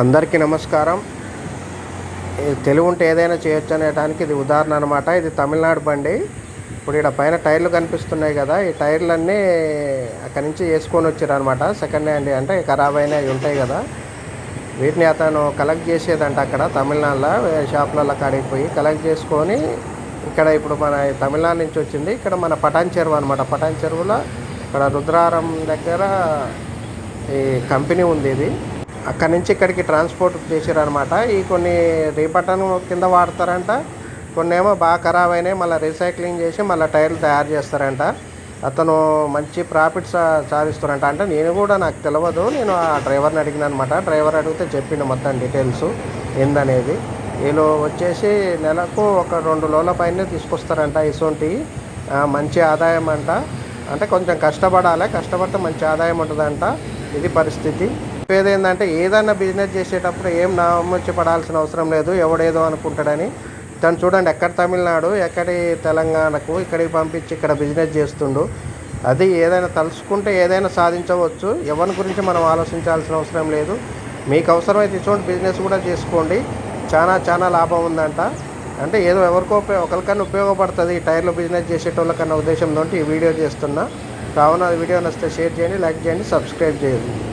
అందరికీ నమస్కారం. ఈ తెలుగు ఉంటే ఏదైనా చేయొచ్చు అనేటానికి ఇది ఉదాహరణ అనమాట ఇది తమిళనాడు బండి. ఇప్పుడు ఇక్కడ పైన టైర్లు కనిపిస్తున్నాయి కదా ఈ టైర్లన్నీ అక్కడి నుంచి వేసుకొని వచ్చారు అనమాట సెకండ్ హ్యాండ్ అంటే ఖరాబ్ అయినవి ఉంటాయి కదా. వీటిని అతను కలెక్ట్ చేసేదంట అక్కడ తమిళనాడులో షాపులలో కాడికి పోయి కలెక్ట్ చేసుకొని ఇక్కడ ఇప్పుడు మన తమిళనాడు నుంచి వచ్చింది. ఇక్కడ మన పటాన్ చెరువు అనమాట పటాన్ చెరువులో ఇక్కడ రుద్రారం దగ్గర ఈ కంపెనీ ఉంది ఇది. అక్కడి నుంచి ఇక్కడికి ట్రాన్స్పోర్ట్ చేసారనమాట ఈ కొన్ని రీపటన్ కింద వాడతారంట. కొన్ని ఏమో బాగా ఖరాబ్ అయినాయి మళ్ళీ రీసైక్లింగ్ చేసి మళ్ళీ టైర్లు తయారు చేస్తారంట. అతను మంచి ప్రాఫిట్ సా సాధిస్తారంట. అంటే నేను కూడా నాకు తెలియదు నేను ఆ డ్రైవర్ని అడిగిన అనమాట డ్రైవర్ అడిగితే చెప్పిండు మొత్తం డీటెయిల్స్ ఏందనేది. వీళ్ళు వచ్చేసి నెలకు ఒక రెండు లోల పైన తీసుకొస్తారంట ఇసొంటి మంచి ఆదాయం అంట. అంటే కొంచెం కష్టపడాలి. కష్టపడితే మంచి ఆదాయం ఉంటుందంట. ఇది పరిస్థితి. చెప్పేది ఏదైనా బిజినెస్ చేసేటప్పుడు ఏం నామొచ్చి పడాల్సిన అవసరం లేదు ఎవడేదో అనుకుంటాడని. తను చూడండి ఎక్కడ తమిళనాడు ఎక్కడి తెలంగాణకు ఇక్కడికి పంపించి ఇక్కడ బిజినెస్ చేస్తుండు. అది ఏదైనా తలుచుకుంటే ఏదైనా సాధించవచ్చు. ఎవరి గురించి మనం ఆలోచించాల్సిన అవసరం లేదు. మీకు అవసరమైతే ఇటువంటి బిజినెస్ కూడా చేసుకోండి. చాలా చాలా లాభం ఉందంట. అంటే ఏదో ఎవరికో ఉపయోగ ఒకరికన్నా ఉపయోగపడుతుంది ఈ టైర్లో బిజినెస్ చేసేటోళ్ళకన్నా ఉద్దేశంతో ఈ వీడియో చేస్తున్నా. కావున వీడియో నచ్చితే షేర్ చేయండి లైక్ చేయండి సబ్స్క్రైబ్ చేయండి.